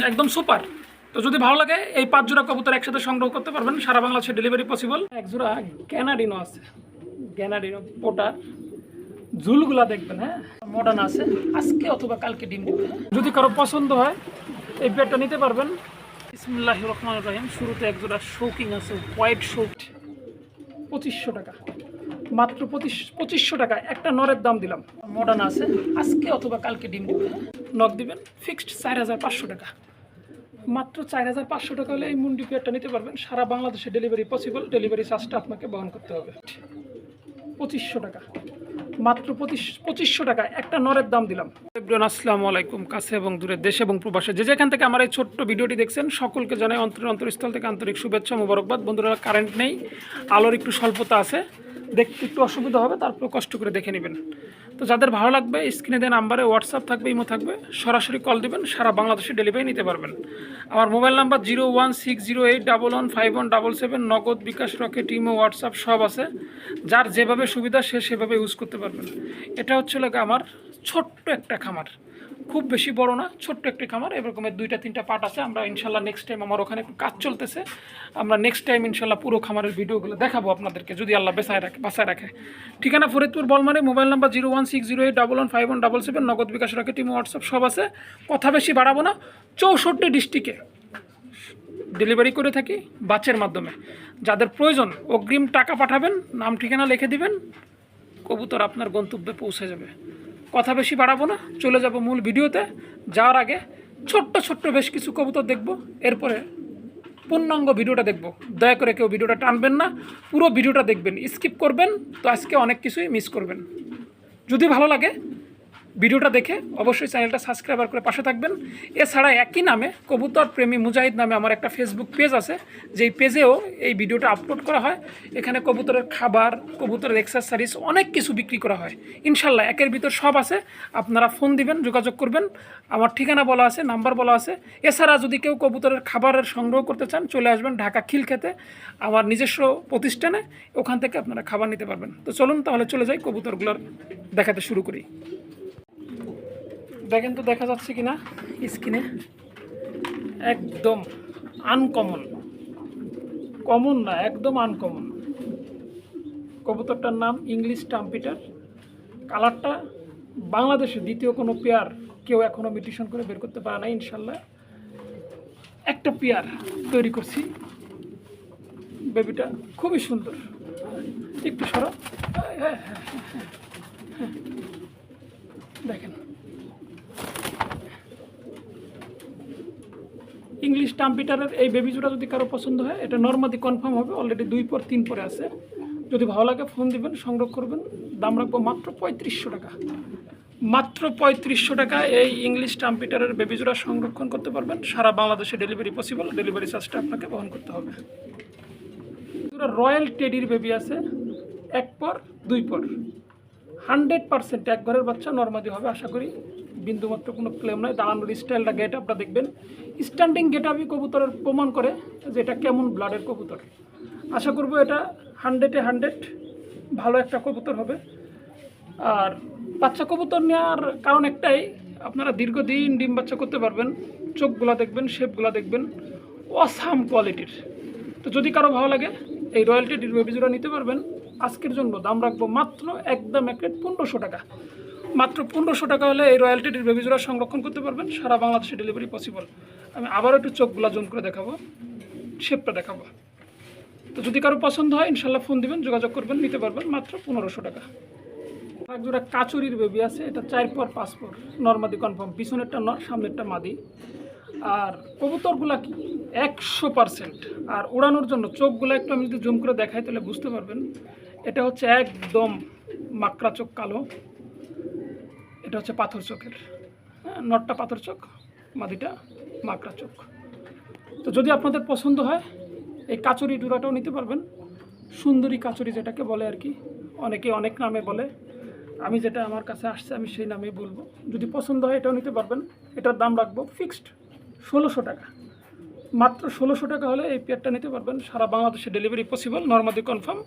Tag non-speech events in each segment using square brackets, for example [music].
[clears throat] একদম সুপার। তো যদি ভালো লাগে, এই পাঁচ জোড়া কবুতর একসাথে সংগ্রহ করতে পারবেন। সারা বাংলাদেশে ডেলিভারি পসিবল এক জোড়া গ্যানাডিনো আছে। গ্যানাডিনো পোটা। ঝুলগুলা দেখবেন হ্যাঁ? মডার্ন আছে। আজকে অথবা কালকে ডিম দিবে হ্যাঁ? যদি কারও পছন্দ হয়, এই পেয়ারটা নিতে পারবেন। ইসমুল্লাহ রহমান রাহিম। শুরুতে এক জোড়া শৌকিং আছে হোয়াইট শৌট পঁচিশশো টাকা। মাত্র পঁচিশ, পঁচিশশো টাকা। একটা নরের দাম দিলাম। মডার্ন আছে। আজকে অথবা কালকে ডিম দিবে? নখ দিবেন। ফিক্সড চার হাজার পাঁচশো টাকা। মাত্র চার হাজার পাঁচশো টাকা হলে এই মুন্ডি পেয়ারটা নিতে পারবেন। সারা বাংলাদেশে ডেলিভারি পসিবল ডেলিভারি চার্জটা আপনাকে বহন করতে হবে। পঁচিশশো টাকা। মাত্র পঁচিশ, পঁচিশশো টাকা। একটা নরের দাম দিলাম। এভরিওয়ান আসসালামু আলাইকুম। কাছে এবং দূরে দেশ এবং প্রবাসে। যে যেখান থেকে আমার এই ছোট্ট ভিডিওটি দেখছেন, সকলকে জানাই অন্তর অন্তরস্থল থেকে আন্তরিক শুভেচ্ছা, মোবারকবাদ। বন্ধুরা কারেন্ট নেই। আলোর একটু স্বল্পতা আছে। দেখতে একটু অসুবিধা হবে, তারপর কষ্ট করে দেখে নেবেন। তো যাদের ভালো লাগবে, স্ক্রিনে দেওয়া নাম্বারে হোয়াটসঅ্যাপ থাকবে, ইমো থাকবে, সরাসরি কল দিবেন, সারা বাংলাদেশে ডেলিভারি নিতে পারবেন। আমার mobile number zero one six zero eight double one five one double seven Nagad bKash Rocket, imo WhatsApp সব আছে। যার যেভাবে সুবিধা, সে সেভাবে ইউজ করতে পারবেন। এটা হচ্ছে লাগে আমার ছোট্ট একটা খামার। খুব বেশি বড় না, ছোট্ট একটি খামার এরকমের দুইটা, তিনটা পার্ট আছে। আমরা ইনশাল্লাহ নেক্সট টাইম আমার ওখানে কাজ চলতেছে। আমরা নেক্সট টাইম ইনশাল্লাহ পুরো খামারের ভিডিওগুলো দেখাবো আপনাদেরকে, যদি আল্লাহ বেসায় রাখে বাসায় রাখে। ঠিকানা Faridpur, Bolmari, mobile number zero one six zero eight double one five one double seven Nagad bKash রাখে টিম হোয়াটসঅ্যাপ সব আছে। কথা বেশি বাড়াবো না, চৌষট্টি ডিস্ট্রিক্টে ডেলিভারি করে থাকি বাচের মাধ্যমে। যাদের প্রয়োজন, অগ্রিম টাকা পাঠাবেন, নাম ঠিকানা লিখে দিবেন, কবুতর আপনার গন্তব্যে পৌঁছে যাবে। কথা বেশি বাড়াবো না, চলে যাব মূল ভিডিওতে। যাওয়ার আগে ছোট্ট ছোট্ট বেশ কিছু কবুতর দেখব, এরপরে পূর্ণাঙ্গ ভিডিওটা দেখব। দয়া করে কেউ ভিডিওটা টানবেন না, পুরো ভিডিওটা দেখবেন, স্কিপ করবেন, তো আজকে অনেক কিছুই মিস করবেন। যদি ভালো লাগে ভিডিওটা দেখে অবশ্যই চ্যানেলটা সাবস্ক্রাইবার করে পাশে থাকবেন। এছাড়া একই নামে কবুতর প্রেমী মুজাহিদ নামে আমার একটা ফেসবুক পেজ আছে। যেই পেজেও এই ভিডিওটা আপলোড করা হয়। এখানে কবুতরের খাবার, কবুতরের এক্সারসাইজ অনেক কিছু বিক্রি করা হয়। ইনশাল্লাহ একের ভিতর সব আছে। আপনারা ফোন দিবেন, যোগাযোগ করবেন। আমার ঠিকানা বলা আছে নাম্বার বলা আছে। এছাড়া যদি কেউ কবুতরের খাবারের সংগ্রহ করতে চান, চলে আসবেন ঢাকা খিল খেতে আমার নিজস্ব প্রতিষ্ঠানে। ওখান থেকে আপনারা খাবার নিতে পারবেন। তো চলুন তাহলে চলে যাই কবুতরগুলোর দেখাতে শুরু করি। দেখেন তো দেখা যাচ্ছে কিনা স্ক্রিনে একদম আনকমন কমন না একদম আনকমন কবুতরটার নাম ইংলিশ টাম্পিটার কালারটা বাংলাদেশে দ্বিতীয় কোনো পেয়ার কেউ এখনও মিটিশন করে বের করতে পারে না ইনশাল্লাহ। একটা পেয়ার তৈরি করছি। বেবিটা খুবই সুন্দর। একটু সরো। হ্যাঁ, হ্যাঁ, হ্যাঁ, হ্যাঁ। দেখেন। ইংলিশ টাম্পিটারের এই বেবি যদি কারও পছন্দ হয়, এটা নর্মাদি কনফার্ম হবে অলরেডি দুই পর তিন পরে আছে। যদি ভালো লাগে ফোন দিবেন, সংগ্রহ করবেন। দাম রাখব মাত্র পঁয়ত্রিশশো টাকা। মাত্র পঁয়ত্রিশশো টাকা এই ইংলিশ টাম্পিটারের বেবি সংরক্ষণ করতে পারবেন। সারা বাংলাদেশে ডেলিভারি পসিবল ডেলিভারি চার্জটা আপনাকে বহন করতে হবে। রয়্যাল টেডির বেবি আছে, এক পর, দুই পর। হান্ড্রেড পার্সেন্ট এক ঘরের বাচ্চা নর্মাদি হবে, আশা করি। বিন্দুমাত্র কোনো ক্লেম নয় দাঁড়ানোর স্টাইলটা গেট আপটা দেখবেন। স্ট্যান্ডিং গেট আপই কবুতরের প্রমাণ করে যে এটা কেমন ব্লাডের কবুতর। আশা করব এটা হান্ড্রেডে হান্ড্রেড ভালো একটা কবুতর হবে। আর বাচ্চা কবুতর নেওয়ার কারণ একটাই, আপনারা দীর্ঘদিন ডিম বাচ্চা করতে পারবেন, চোখগুলা দেখবেন, শেপগুলা দেখবেন, অসাম কোয়ালিটির তো যদি কারও ভালো লাগে, এই রয়্যালটি ডিরবেবিজোড়া নিতে পারবেন। আজকের জন্য দাম রাখব মাত্র একদম এক পনেরোশো টাকা। মাত্র পনেরোশো টাকা হলে এই রয়্যালটি ডিরবেবিজোড়া সংরক্ষণ করতে পারবেন। সারা বাংলাদেশে ডেলিভারি পসিবল আমি আবারও একটু চোখগুলা জুম করে দেখাবো শেপটা দেখাবো। তো যদি কারও পছন্দ হয় ইনশাল্লাহ ফোন দিবেন, যোগাযোগ করবেন, নিতে পারবেন মাত্র পনেরোশো টাকা। এক জোড়া কাচুরির বেবি আছে, এটা চার পর, পাঁচ পর নর্মাদি কনফার্ম পিছনেরটা নর সামনেরটা মাদি। আর কবুতরগুলা কি? একশো পারসেন্ট আর উড়ানোর জন্য চোখগুলো একটু আমি যদি জুম করে দেখাই, তাহলে বুঝতে পারবেন। এটা হচ্ছে একদম মাকড়া চোখ কালো। এটা হচ্ছে পাথর চোখের হ্যাঁ নটটা পাথর চোখ, মাদিটা মাকড়া চোখ। তো যদি আপনাদের পছন্দ হয়, এই কাচুরি ডুরাটাও নিতে পারবেন। সুন্দরী কাচুরি যেটাকে বলে আর কি, অনেকে অনেক নামে বলে। আমি যেটা আমার কাছে আসছে, আমি সেই নামেই বলব। যদি পছন্দ হয়, এটাও নিতে পারবেন। এটার দাম রাখব ফিক্সড ষোলোশো টাকা। মাত্র ষোলোশো টাকা হলে এই পেয়ারটা নিতে পারবেন। সারা বাংলাদেশে ডেলিভারি পসিবল নর্মাদি কনফার্ম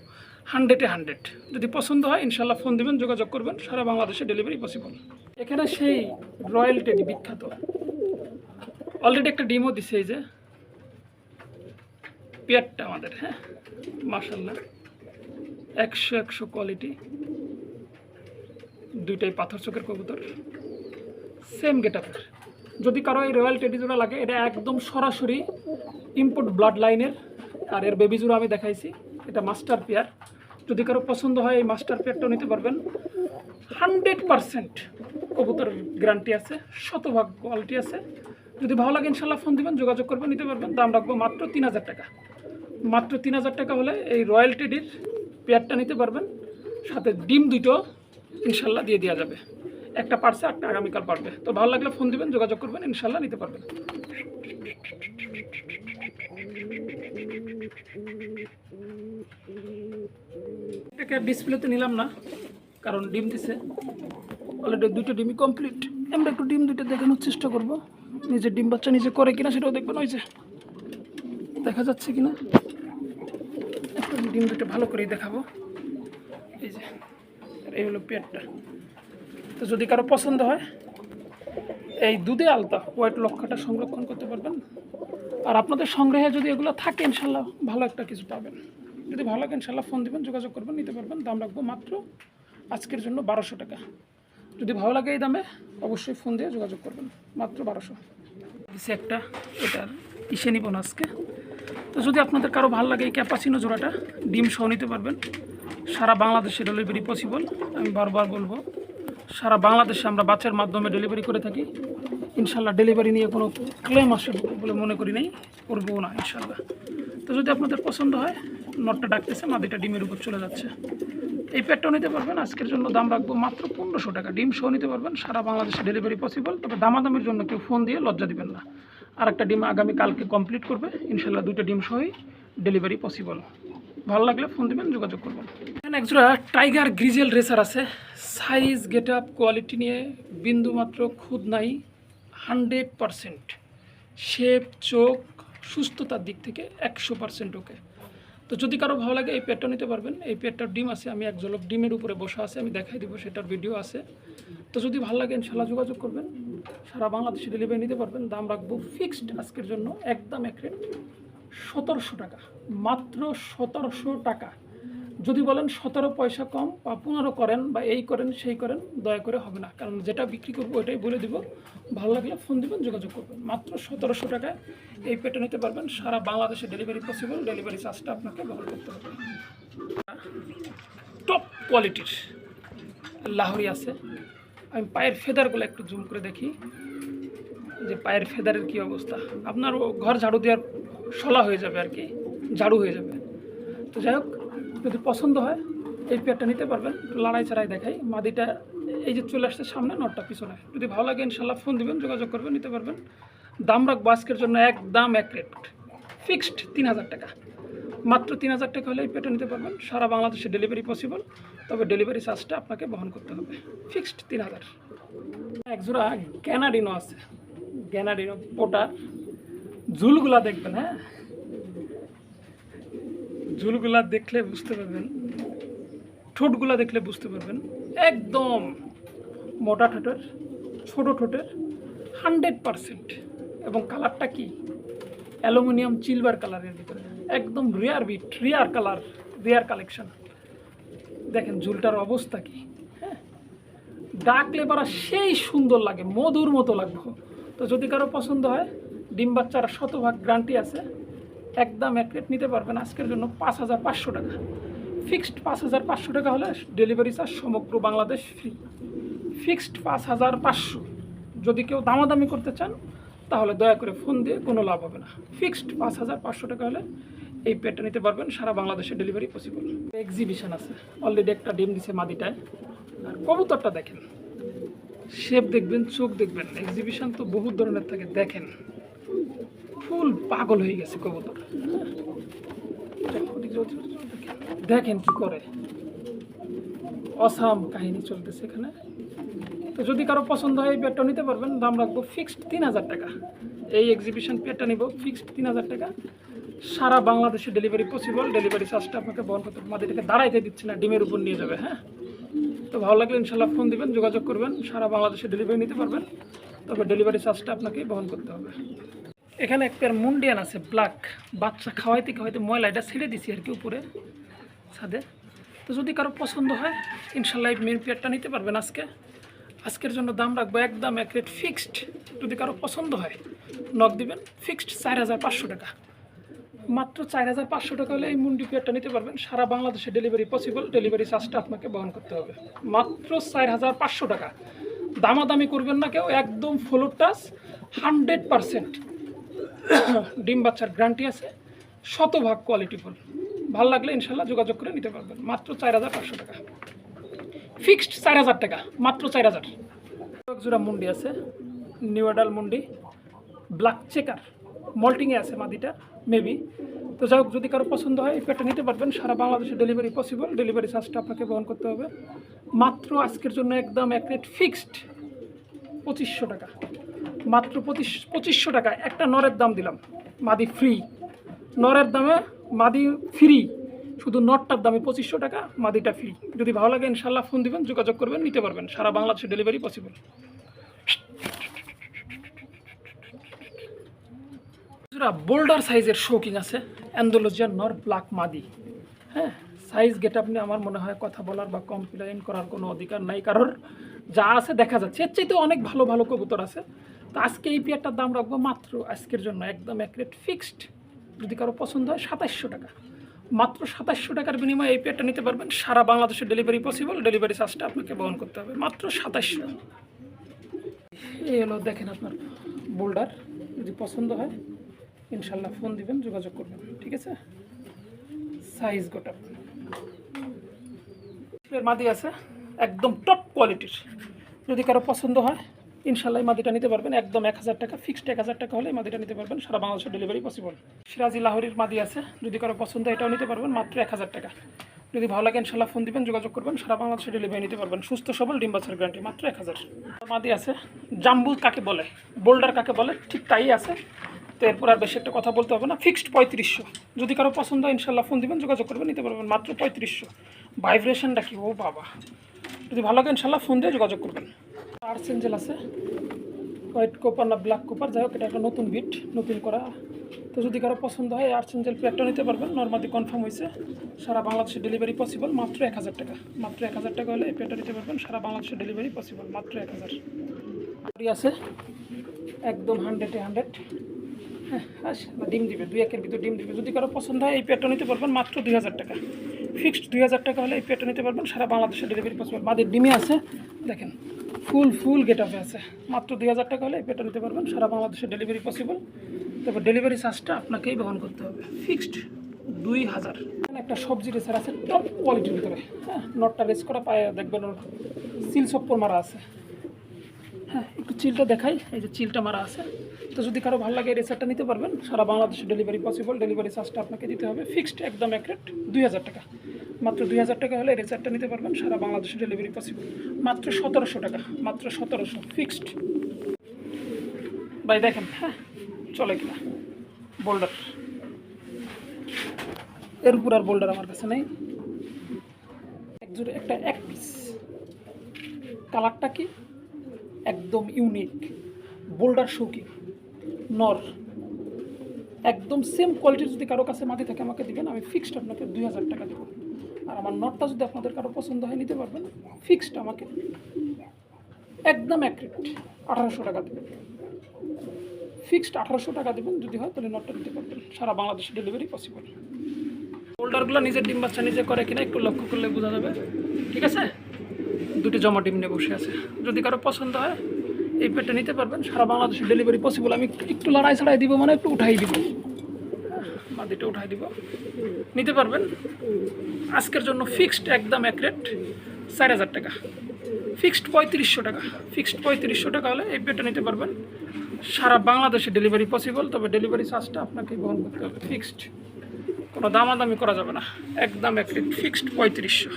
হান্ড্রেডে হান্ড্রেড যদি পছন্দ হয় ইনশাল্লাহ ফোন দেবেন, যোগাযোগ করবেন, সারা বাংলাদেশে ডেলিভারি পসিবল এখানে সেই রয়্যাল টেডি বিখ্যাত। অলরেডি একটা ডিমও দিছে এই যে। পেয়ারটা আমাদের হ্যাঁ? মার্শাল্লাহ একশো একশো কোয়ালিটি দুইটাই পাথর চোখের কবুতর। সেম গেট আপের যদি কারও এই রয়্যাল টেডি জোড়া লাগে, এটা একদম সরাসরি ইম্পোর্ট ব্লাড লাইনের আর এর বেবি জোড়া আমি দেখাইছি, এটা মাস্টার পেয়ার যদি কারও পছন্দ হয়, এই মাস্টার পেয়ারটাও নিতে পারবেন। হান্ড্রেড পারসেন্ট কবুতর গ্যারান্টি আছে, শতভাগ কোয়ালিটি আছে। যদি ভালো লাগে, ইনশাল্লাহ ফোন দিবেন, যোগাযোগ করবেন, নিতে পারবেন। দাম রাখব মাত্র তিন হাজার টাকা। মাত্র তিন হাজার টাকা হলে এই রয়্যাল টেডির পেয়ারটা নিতে পারবেন। সাথে ডিম দুটো ইনশাল্লাহ দিয়ে দেওয়া যাবে। একটা পারছে একটা আগামীকাল পারবে। তো ভালো লাগলে ফোন দিবেন, যোগাযোগ করবেন, ইনশাল্লাহ নিতে পারবেন। এটাকে ডিসপ্লেতে নিলাম না, কারণ ডিম দিছে। অলরেডি দুটো ডিমই কমপ্লিট আমরা একটু ডিম দুটো দেখানোর চেষ্টা করব। নিজের ডিম বাচ্চা নিজে করে কিনা সেটাও দেখবেন ওই যে। দেখা যাচ্ছে কিনা। একটু ডিম দুটো ভালো করেই দেখাবো। এই যে এই হলো পেটটা। তো যদি কারও পছন্দ হয়, এই দুধে আলতা হোয়াইট লক্ষাটা সংরক্ষণ করতে পারবেন। আর আপনাদের সংগ্রহে যদি এগুলো থাকে, ইনশাল্লাহ ভালো একটা কিছু পাবেন। যদি ভালো লাগে, ইনশাল্লাহ ফোন দিবেন, যোগাযোগ করবেন, নিতে পারবেন। দাম রাখব মাত্র আজকের জন্য বারোশো টাকা। যদি ভালো লাগে এই দামে, অবশ্যই ফোন দিয়ে যোগাযোগ করবেন। মাত্র বারোশো। দিছে একটা, এটার ইসে নিব না আজকে? তো যদি আপনাদের কারও ভালো লাগে এই ক্যাপাসিনো জোড়াটা, ডিম সহ নিতে পারবেন। সারা বাংলাদেশে ডেলিভারি পসিবল আমি বারবার বলব। সারা বাংলাদেশে আমরা বাচ্চার মাধ্যমে ডেলিভারি করে থাকি। ইনশাল্লাহ ডেলিভারি নিয়ে কোনো ক্লেম আসে বলে মনে করি নাই, করব না ইনশাল্লাহ। তো যদি আপনাদের পছন্দ হয়, নটটা ডাকতেছে, মাদিটা ডিমের উপর চলে যাচ্ছে। এই প্যাডটাও নিতে পারবেন, আজকের জন্য দাম রাখব মাত্র পনেরোশো টাকা। ডিম সহ নিতে পারবেন, সারা বাংলাদেশে ডেলিভারি পসিবল তবে দামাদামির জন্য কেউ ফোন দিয়ে লজ্জা দিবেন না। আর একটা ডিম আগামী কালকে কমপ্লিট করবে, ইনশাল্লাহ দুইটা ডিম সহই ডেলিভারি পসিবল ভালো লাগলে ফোন দিবেন, যোগাযোগ করবেন। এখানে একজোড়া টাইগার গ্রিজেল রেসার আছে সাইজ গেট আপ কোয়ালিটি নিয়ে বিন্দুমাত্র খুদ নাই হান্ড্রেড পারসেন্ট শেপ চোখ, সুস্থতার দিক থেকে একশো পারসেন্ট ওকে তো যদি কারও ভালো লাগে এই পেটটা নিতে পারবেন। এই পেটটার ডিম আছে, আমি এক জলক ডিমের উপরে বসা আছে, আমি দেখাই দিব, সেটার ভিডিও আছে। তো যদি ভালো লাগে ইনশাল্লাহ যোগাযোগ করবেন। সারা বাংলাদেশে ডেলিভারি নিতে পারবেন। দাম রাখব ফিক্সড আজকের জন্য একদম এক রেট সতেরোশো টাকা। মাত্র সতেরোশো টাকা। যদি বলেন সতেরো পয়সা কম বা পনেরো করেন বা এই করেন, সেই করেন, দয়া করে হবে না। কারণ যেটা বিক্রি করব ওইটাই বলে দিব। ভালো লাগলে ফোন দিবেন, যোগাযোগ করবেন। মাত্র সতেরোশো টাকায় এই পেটে নিতে পারবেন। সারা বাংলাদেশে ডেলিভারি পসিবল ডেলিভারি চার্জটা আপনাকে ব্যবহার করতে হবে। টপ কোয়ালিটির লাহরি আছে। আমি পায়ের ফেদারগুলো একটু জুম করে দেখি। যে পায়ের ফেদারের কি অবস্থা। আপনার ঘর ঝাড়ু দেওয়ার শলা হয়ে যাবে আর কি, ঝাড়ু হয়ে যাবে। তো যাই হোক যদি পছন্দ হয়, এই পেয়ারটা নিতে পারবেন। লড়াই ছাড়াই দেখাই। মাদিটা এই যে চলে আসছে সামনে, নটটা পিছনে। যদি ভালো লাগে, ইনশাল্লাহ ফোন দিবেন, যোগাযোগ করবেন, নিতে পারবেন। দাম রাখব আজকের জন্য একদম এক রেট। ফিক্সড তিন হাজার টাকা। মাত্র তিন হাজার টাকা হলে এই পেটে নিতে পারবেন। সারা বাংলাদেশে ডেলিভারি পসিবল। তবে ডেলিভারি চার্জটা আপনাকে বহন করতে হবে। ফিক্সড তিন হাজার। একজোড়া গ্যানাডিনো আছে। গ্যানাডিনো পোটার। ঝুলগুলা দেখবেন হ্যাঁ? ঝুলগুলা দেখলে বুঝতে পারবেন, ঠোঁটগুলা দেখলে বুঝতে পারবেন, একদম মোটা ঠোঁটের, ছোটো ঠোঁটের, হান্ড্রেড পারসেন্ট। এবং কালারটা কি? অ্যালুমিনিয়াম চিলভার কালারের ভিতরে। একদম rare bit rare colour rare collection দেখেন ঝুলটার অবস্থা কি হ্যাঁ? ডাকলে পারা সেই সুন্দর লাগে, মধুর মতো লাগবে। তো যদি কারও পছন্দ হয়, ডিম বাচ্চার শতভাগ গ্যারান্টি আছে। একদম এক রেট নিতে পারবেন আজকের জন্য পাঁচ হাজার পাঁচশো টাকা। ফিক্সড পাঁচ হাজার পাঁচশো টাকা হলে ডেলিভারি চার্জ সমগ্র বাংলাদেশ ফ্রি ফিক্সড পাঁচ হাজার পাঁচশো। যদি কেউ দামাদামি করতে চান, তাহলে দয়া করে ফোন দিয়ে কোনো লাভ হবে না। ফিক্সড পাঁচ হাজার পাঁচশো টাকা হলে এই পেটটা নিতে পারবেন, সারা বাংলাদেশে ডেলিভারি পসিবল এক্সিবিশন আছে। অলরেডি একটা ডিম দিছে মাদিটায়। আর কবুতরটা দেখেন। শেপ দেখবেন, চোখ দেখবেন। এক্সিবিশন তো বহুত ধরনের থাকে, দেখেন। ফুল পাগল হয়ে গেছে কবুতর। দেখেন কি করে। অসাম কাহিনী চলতেছে এখানে। তো যদি কারও পছন্দ হয় পেটটা নিতে পারবেন। দাম রাখব ফিক্সড তিন হাজার টাকা। এই এক্সিবিশন পেটটা নিব ফিক্সড তিন হাজার টাকা। সারা বাংলাদেশে ডেলিভারি পসিবল ডেলিভারি চার্জটা আপনাকে বহন করতে হবে। মাদিটাকে দাঁড়াইতে দিচ্ছে না, ডিমের উপর নিয়ে যাবে হ্যাঁ? তো ভালো লাগলে ইনশাল্লাহ ফোন দিবেন, যোগাযোগ করবেন। সারা বাংলাদেশে ডেলিভারি নিতে পারবেন। তবে ডেলিভারি চার্জটা আপনাকে বহন করতে হবে। এখানে একটা মুন্ডিয়ান আছে ব্ল্যাক বাচ্চা খাওয়াইতে খাওয়াইতে ময়লা এটা ছেড়ে দিছি আর কি উপরে, ছাদে। তো যদি কারও পছন্দ হয়, ইনশাল্লাহ এই মেন পেয়ারটা নিতে পারবেন আজকে। আজকের জন্য দাম রাখব একদম এক রেট ফিক্সড যদি কারও পছন্দ হয় নক দিবেন ফিক্সড চার হাজার পাঁচশো টাকা। মাত্র চার হাজার পাঁচশো টাকা হলে এই মুন্ডি পেয়ারটা নিতে পারবেন। সারা বাংলাদেশে ডেলিভারি পসিবল ডেলিভারি চার্জটা আপনাকে বহন করতে হবে। মাত্র চার হাজার পাঁচশো টাকা। দামাদামি করবেন না কেউ, একদম ফ্লোর টাচ হান্ড্রেড পারসেন্ট ডিম বাচ্চার গ্যারান্টি আছে, শতভাগ কোয়ালিটি ফুল ভালো লাগলে ইনশাল্লাহ যোগাযোগ করে নিতে পারবেন। মাত্র চার হাজার পাঁচশো টাকা। ফিক্সড চার হাজার টাকা, মাত্র চার হাজার। জোড়া মুন্ডি আছে নিউডাল মুন্ডি। ব্ল্যাক চেকার মল্টিংয়ে আছে মাদিটা মেবি তো যাই যদি কারও পছন্দ হয়, এই পেটটা নিতে পারবেন। সারা বাংলাদেশে ডেলিভারি পসিবল ডেলিভারি চার্জটা আপনাকে বহন করতে হবে। মাত্র আজকের জন্য একদম এক রেট ফিক্সড পঁচিশশো টাকা। মাত্র পঁচিশ, পঁচিশশো টাকা। একটা নরের দাম দিলাম, মাদি ফ্রি নরের দামে মাদি ফ্রি শুধু নটটার দামে পঁচিশশো টাকা, মাদিটা ফ্রি যদি ভালো লাগে ইনশাল্লাহ ফোন দিবেন, যোগাযোগ করবেন, নিতে পারবেন। সারা বাংলাদেশে ডেলিভারি পসিবল বোল্ডার সাইজের শৌকিং আছে। অ্যান্ডোলজিয়ান নর ব্ল্যাক মাদি হ্যাঁ সাইজ গেট আপনি আমার মনে হয় কথা বলার বা কমপ্লেন করার কোনো অধিকার নাই। কারোর যা আছে দেখা যাচ্ছে। এর চাইতে অনেক ভালো ভালো কবুতর আছে। তো আজকে এই পেয়ারটার দাম রাখব মাত্র আজকের জন্য, একদম এক রেট ফিক্সড যদি কারও পছন্দ হয়, সাতাশশো টাকা। মাত্র সাতাশশো টাকার বিনিময়ে এই পেয়ারটা নিতে পারবেন। সারা বাংলাদেশে ডেলিভারি পসিবল ডেলিভারি চার্জটা আপনাকে বহন করতে হবে। মাত্র সাতাশশো। এই হলো দেখেন আপনার বোল্ডার। যদি পছন্দ হয় ইনশাল্লাহ ফোন দিবেন, যোগাযোগ করবেন, ঠিক আছে? সাইজ গোটা। মাদি আছে, একদম টপ কোয়ালিটির যদি কারও পছন্দ হয় ইনশাল্লাহ মাদিটা নিতে পারবেন। একদম এক হাজার টাকা ফিক্সড এক হাজার টাকা হলে মাদিটা নিতে পারবেন। সারা বাংলাদেশের ডেলিভারি পসিবল সিরাজি লাহোরির মাদি আছে। যদি কারও পছন্দ এটাও নিতে পারবেন, মাত্র এক হাজার টাকা। যদি ভালো লাগে ইনশাল্লাহ ফোন দিবেন, যোগাযোগ করবেন, সারা বাংলাদেশে ডেলিভারি নিতে পারবেন। সুস্থ, সবল ডিম বাচ্চার গ্যারান্টি মাত্র এক হাজার। মাদি আছে। জাম্বু কাকে বলে? বোল্ডার কাকে বলে? ঠিক তাই আছে। তো এরপর আর বেশি একটা কথা বলতে হবে না। ফিক্সড পঁয়ত্রিশশো। যদি কারও পছন্দ হয়, ইনশাল্লাহ ফোন দিবেন, যোগাযোগ করবেন, নিতে পারবেন, মাত্র পঁয়ত্রিশশো। ভাইব্রেশনটা কি? ও বাবা। যদি ভালো লাগে, ইনশাল্লাহ ফোন দিয়ে যোগাযোগ করবেন। আর্টস এঞ্জেল আছে। হোয়াইট কোপার না ব্ল্যাক কোপার যাই হোক, এটা একটা নতুন বিট নতুন করা। তো যদি কারও পছন্দ হয় আর্টস এঞ্জেল প্যাকটা নিতে পারবেন। নর্মালি কনফার্ম হয়েছে, সারা বাংলাদেশে ডেলিভারি পসিবল মাত্র এক হাজার টাকা। মাত্র এক হাজার টাকা হলে এই প্যাকটা নিতে পারবেন, সারা বাংলাদেশে ডেলিভারি পসিবল মাত্র এক হাজার। আছে, একদম হান্ড্রেডে হান্ড্রেড হ্যাঁ ডিম দিবে, দুই একের ভিতরে ডিম দিবে। যদি কারও পছন্দ হয়, এই পেটটা নিতে পারবেন, মাত্র দুই হাজার টাকা। ফিক্সড দুই হাজার টাকা হলে এই পেটটা নিতে পারবেন, সারা বাংলাদেশে ডেলিভারি পসিবল মাদের ডিমে আছে, দেখেন। ফুল ফুল গেট আপে আছে। মাত্র দুই হাজার টাকা হলে পেটটা নিতে পারবেন। সারা বাংলাদেশে ডেলিভারি পসিবল তবে ডেলিভারি চার্জটা আপনাকেই বহন করতে হবে। ফিক্সড দুই হাজার। একটা সবজি রেসার আছে টপ কোয়ালিটির ভিতরে। হ্যাঁ নটটা রেস করা, পায়ে দেখবেন ওর সিল সপ্পর মারা আছে। হ্যাঁ একটু চিলটা দেখাই। এই যে চিলটা মারা আছে। তো যদি কারও ভালো লাগে রেসারটা নিতে পারবেন, সারা বাংলাদেশে ডেলিভারি পসিবল ডেলিভারি চার্জটা আপনাকে দিতে হবে। ফিক্সড একদম এক দুই হাজার টাকা। মাত্র দুই হাজার টাকা হলে রেসারটা নিতে পারবেন, সারা বাংলাদেশে ডেলিভারি পসিবল মাত্র সতেরোশো টাকা, মাত্র সতেরোশো ফিক্সড ভাই দেখেন হ্যাঁ চলে কিনা। বোল্ডার এর উপর আর বোল্ডার আমার কাছে নেই। এক জোড়ে একটা এক পিস কালারটা কি? একদম ইউনিক বোল্ডার শৌকি নর। একদম সেম কোয়ালিটির যদি কারও কাছে মাটি থাকে, আমাকে দেবেন, আমি ফিক্সড আপনাকে দুই হাজার টাকা দেবো। আর আমার নটটা যদি আপনাদের কারও পছন্দ হয়, নিতে পারবেন। ফিক্সড আমাকে। একদম অ্যাক্রেট আঠারোশো টাকা দেবেন। ফিক্সড আঠারোশো টাকা দেবেন। যদি হয়, তাহলে নটটা নিতে পারবেন। সারা বাংলাদেশে ডেলিভারি পসিবল হোল্ডারগুলো নিজের ডিম বাচ্চা নিজে করে কিনা, একটু লক্ষ্য করলে বোঝা যাবে। ঠিক আছে? দুটি জমা ডিম নিয়ে বসে আছে। যদি কারও পছন্দ হয়, এই পেটটা নিতে পারবেন। সারা বাংলাদেশে ডেলিভারি পসিবল আমি একটু লড়াই ছাড়াই দিব মানে একটু উঠাই দিব। মাদিটা উঠাই দিব। নিতে পারবেন। আজকের জন্য ফিক্সড একদম এক রেট চার হাজার টাকা। ফিক্সড পঁয়ত্রিশশো টাকা। ফিক্সড পঁয়ত্রিশশো টাকা হলে এই পেটটা নিতে পারবেন। সারা বাংলাদেশে ডেলিভারি পসিবল তবে ডেলিভারি চার্জটা আপনাকে বহন করতে হবে। ফিক্সড কোনো দামাদামি করা যাবে না। একদম এক রেট ফিক্সড পঁয়ত্রিশশো।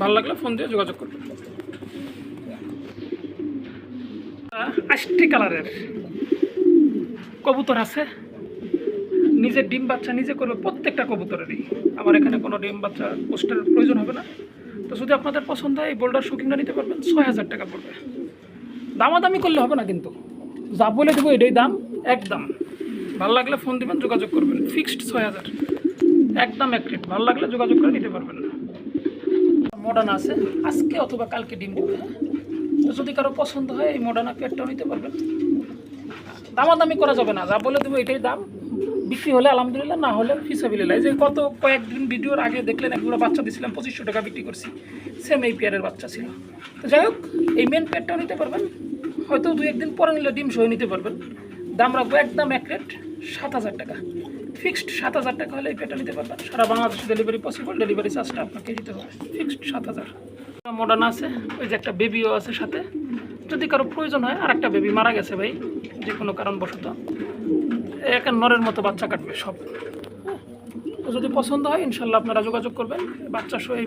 ভালো লাগলে ফোন দিয়ে যোগাযোগ করবেন আষ্টি কালারের কবুতর আছে। নিজের ডিম বাচ্চা নিজে করবে, প্রত্যেকটা কবুতরেরই। আমার এখানে কোনো ডিম বাচ্চা পোস্টের প্রয়োজন হবে না। তো যদি আপনাদের পছন্দ হয়, এই বোল্ডার শুকিংটা নিতে পারবেন, ছয় হাজার টাকা পড়বে। দামাদামি করলে হবে না কিন্তু। যা বলে দেবো এটাই দাম, একদম। ভালো লাগলে ফোন দিবেন, যোগাযোগ করবেন। ফিক্সড ছয় হাজার। একদম এক রেট। ভালো লাগলে যোগাযোগ করে নিতে পারবেন মডার্ন আছে। আজকে অথবা কালকে ডিম দেবে হ্যাঁ? তো যদি কারও পছন্দ হয়, এই মডার্না পেটটাও নিতে পারবেন। দামাদামি করা যাবে না। যা বলে দেবো এটাই দাম। বিক্রি হলে আলহামদুলিল্লাহ, না হলে ফিসাবিল্লাহ যে গত কয়েকদিন ভিডিওর আগে দেখলেন একগুলো বাচ্চা দিয়েছিলাম পঁচিশশো টাকা বিক্রি করছি। সেম এই পেয়ারের বাচ্চা ছিল। তো যাই হোক, এই মেন পেয়ারটাও নিতে পারবেন। হয়তো দু একদিন পরে নিলে ডিম সহ নিতে পারবেন। দাম রাখব একদম এক রেট সাত হাজার টাকা। ফিক্সড সাত হাজার টাকা হলে এই পেয়ারটা নিতে পারবেন। সারা বাংলাদেশে ডেলিভারি পসিবল ডেলিভারি চার্জটা আপনাকে দিতে হবে। ফিক্সড সাত হাজার। মডার্ন আছে, ওই যে একটা বেবিও আছে সাথে। যদি কারও প্রয়োজন হয় আর একটা বেবি মারা গেছে ভাই যে কোনো কারণবশত। একটা নরের মতো বাচ্চা কাটবে সব? যদি পছন্দ হয়, ইনশাল্লাহ আপনারা যোগাযোগ করবেন। বাচ্চা সহ এই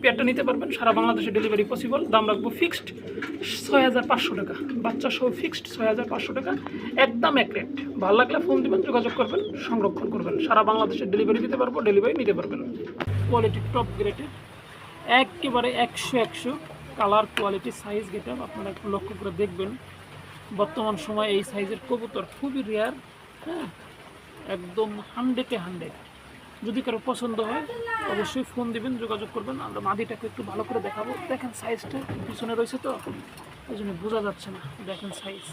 পেয়ারটা নিতে পারবেন। সারা বাংলাদেশে ডেলিভারি পসিবল। দাম রাখব ফিক্সড ছয় হাজার পাঁচশো টাকা। বাচ্চা সহ ফিক্সড ছয় হাজার পাঁচশো টাকা। একদম এক রেট। ভালো লাগলে ফোন দেবেন, যোগাযোগ করবেন, সংরক্ষণ করবেন। সারা বাংলাদেশে ডেলিভারি দিতে পারব, ডেলিভারি নিতে পারবেন। কোয়ালিটি টপ গ্রেডের। একেবারে একশো একশো কালার কোয়ালিটি সাইজ গেটা আপনারা একটু লক্ষ্য করে দেখবেন। বর্তমান সময়ে এই সাইজের কবুতর খুবই রেয়ার হ্যাঁ একদম হান্ড্রেডে হান্ড্রেড। যদি কারও পছন্দ হয়, অবশ্যই ফোন দিবেন, যোগাযোগ করবেন। আমরা মাদিটাকে একটু ভালো করে দেখাবো। দেখেন সাইজটা পিছনে রয়েছে তো ওই জন্য বোঝা যাচ্ছে না। দেখেন সাইজ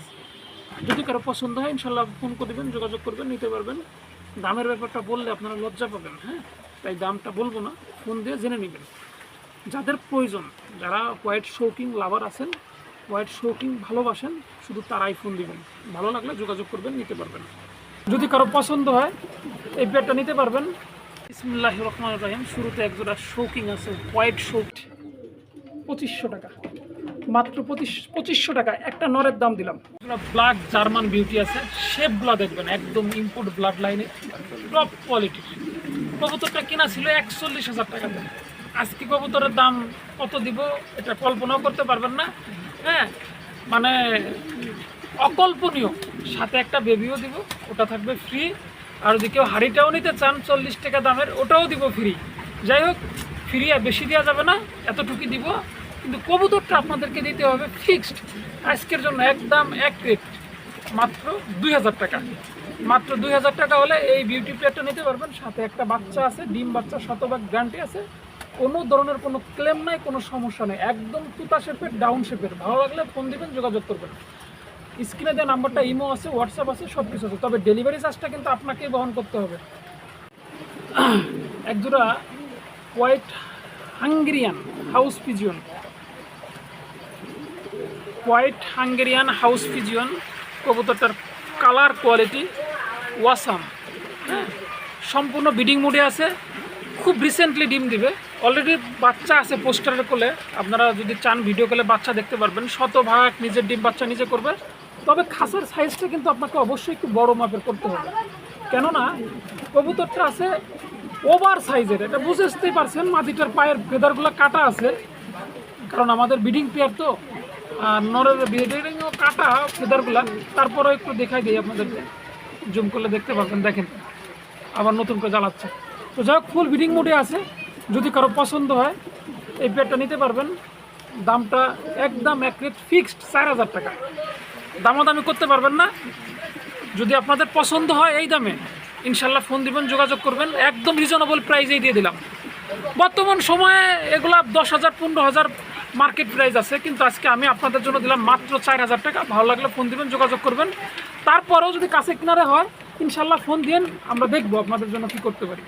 যদি কারও পছন্দ হয়, ইনশাল্লাহ ফোন করে দেবেন, যোগাযোগ করবেন, নিতে পারবেন। দামের ব্যাপারটা বললে আপনারা লজ্জা পাবেন হ্যাঁ? তাই দামটা বলব না। ফোন দিয়ে জেনে নেবেন। যাদের প্রয়োজন, যারা হোয়াইট শৌকিং লাভার আছেন হোয়াইট শৌকিং ভালোবাসেন, শুধু তারাই ফোন দিবেন। ভালো লাগলে যোগাযোগ করবেন, নিতে পারবেন। যদি কারও পছন্দ হয়, এই পেয়ারটা নিতে পারবেন। ইসমুল্লাহ রহমান রাহিম, শুরুতে একজোড়া শৌকিং আছে হোয়াইট শৌট পঁচিশশো টাকা। মাত্র পঁচিশ পঁচিশশো টাকা, একটা নরের দাম দিলাম। ব্লাড জার্মান বিউটি আছে শেপগুলো দেখবেন, একদম ইম্পোর্ট ব্লাড লাইনে টপ কোয়ালিটি কবুতরটা কেনা ছিল একচল্লিশ হাজার টাকা আজকে কবুতরের দাম কত দিব, এটা কল্পনাও করতে পারবেন না। হ্যাঁ মানে অকল্পনীয়। সাথে একটা বেবিও দিব, ওটা থাকবে ফ্রি আর যদি কেউ হাড়িটাও নিতে চান চল্লিশ টাকা দামের, ওটাও দিব ফ্রি যাই হোক ফ্রি আর বেশি দেওয়া যাবে না এতটুকু দিব। কিন্তু কবুতরটা আপনাদেরকে দিতে হবে ফিক্সড আজকের জন্য একদম এক রেট মাত্র দুই হাজার টাকা। মাত্র দুই হাজার টাকা হলে এই বিউটি প্লেটটা নিতে পারবেন। সাথে একটা বাচ্চা আছে, ডিম বাচ্চা, শতভাগ গ্যারান্টি আছে। কোনো ধরনের কোনো ক্লেম নাই, কোনো সমস্যা নেই। একদম তুতা শেপের ডাউন শেপের ভালো লাগলে ফোন দিবেন, যোগাযোগ করবেন। স্ক্রিনে দেওয়া নাম্বারটা, ইমো আছে, হোয়াটসঅ্যাপ আছে সব কিছু আছে। তবে ডেলিভারি চার্জটা কিন্তু আপনাকেই বহন করতে হবে। একজোড়া white Hungarian house pigeon white Hungarian house pigeon কবুতরটার colour quality awesome. হ্যাঁ সম্পূর্ণ বিডিং মুডে আছে। খুব রিসেন্টলি ডিম দিবে। অলরেডি বাচ্চা আছে পোস্টারের কোলে। আপনারা যদি চান ভিডিও কলে বাচ্চা দেখতে পারবেন। শতভাগ নিজের ডিম বাচ্চা নিজে করবে। তবে খাসের সাইজটা কিন্তু আপনাকে অবশ্যই একটু বড় মাপের করতে হবে। কেননা কবুতরটা আছে ওভার সাইজের এটা বুঝতেই পারছেন মাটিটার পায়ের ফেদারগুলো কাটা আছে। কারণ আমাদের বিডিং পেয়ার তো, আর নরের বিডিংও কাটা ফেদারগুলা তারপরে একটু দেখাই দিই আপনাদেরকে। জুম করলে দেখতে পাবেন দেখেন। আবার নতুন করে জ্বালাচ্ছে। তো যাই হোক ফুল বিডিং মোডে আছে। যদি কারও পছন্দ হয়, এই পেয়ারটা নিতে পারবেন। দামটা একদম এক রেট ফিক্সড চার হাজার টাকা। দামাদামি করতে পারবেন না। যদি আপনাদের পছন্দ হয় এই দামে, ইনশাল্লাহ ফোন দিবেন, যোগাযোগ করবেন। একদম রিজনেবল প্রাইজেই দিয়ে দিলাম। বর্তমান সময়ে এগুলা দশ হাজার, পনেরো হাজার মার্কেট প্রাইস আছে, কিন্তু আজকে আমি আপনাদের জন্য দিলাম মাত্র চার হাজার টাকা। ভালো লাগলে ফোন দিবেন, যোগাযোগ করবেন। তারপরেও যদি কাছে কিনারে হয়, ইনশাল্লাহ ফোন দিন আমরা দেখব আপনাদের জন্য কি করতে পারি।